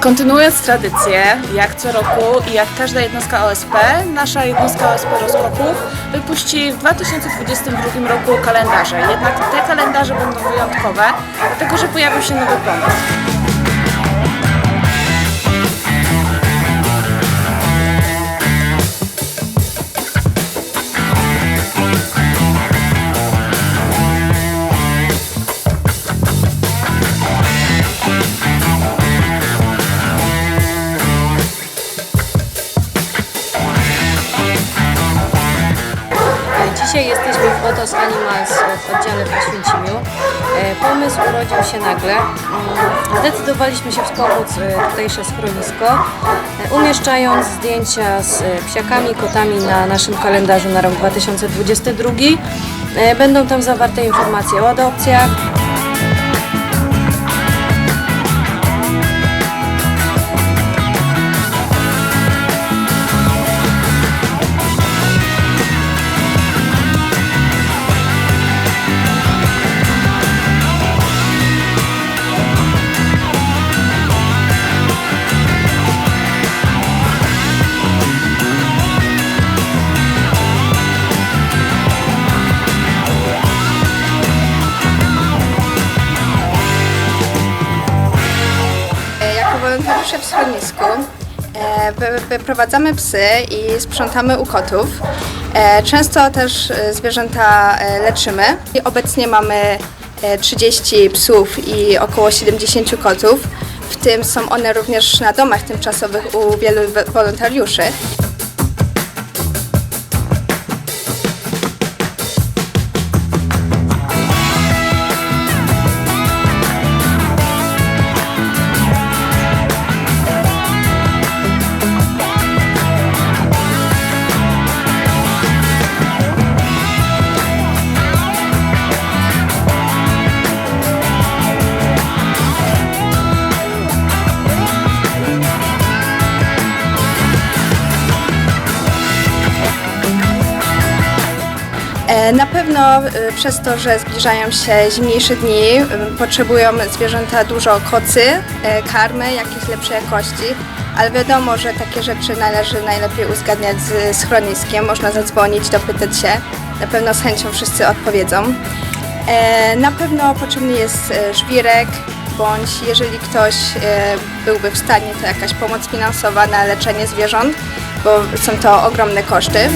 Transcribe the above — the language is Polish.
Kontynuując tradycję, jak co roku i jak każda jednostka OSP, nasza jednostka OSP Rozkoków wypuści w 2022 roku kalendarze. Jednak te kalendarze będą wyjątkowe, dlatego że pojawił się nowy pomysł. Dzisiaj jesteśmy w Otos Animals w oddziale w Oświęcimiu. E, Pomysł urodził się nagle. Mm, Zdecydowaliśmy się wspomóc e, tutejsze schronisko, e, umieszczając zdjęcia z psiakami, kotami na naszym kalendarzu na rok 2022. E, Będą tam zawarte informacje o adopcjach, wolontariusze w schronisku e, wy- wyprowadzamy psy i sprzątamy u kotów. E, Często też e, zwierzęta e, leczymy. Obecnie mamy e, 30 psów i około 70 kotów. W tym są one również na domach tymczasowych u wielu wo- wolontariuszy. Na pewno e, przez to, że zbliżają się zimniejsze dni, e, potrzebują zwierzęta dużo kocy, e, karmy jakiejś lepszej jakości, ale wiadomo, że takie rzeczy należy najlepiej uzgadniać z schroniskiem. Można zadzwonić, dopytać się. Na pewno z chęcią wszyscy odpowiedzą. E, Na pewno potrzebny jest e, żwirek, bądź jeżeli ktoś e, byłby w stanie, to jakaś pomoc finansowa na leczenie zwierząt, bo są to ogromne koszty.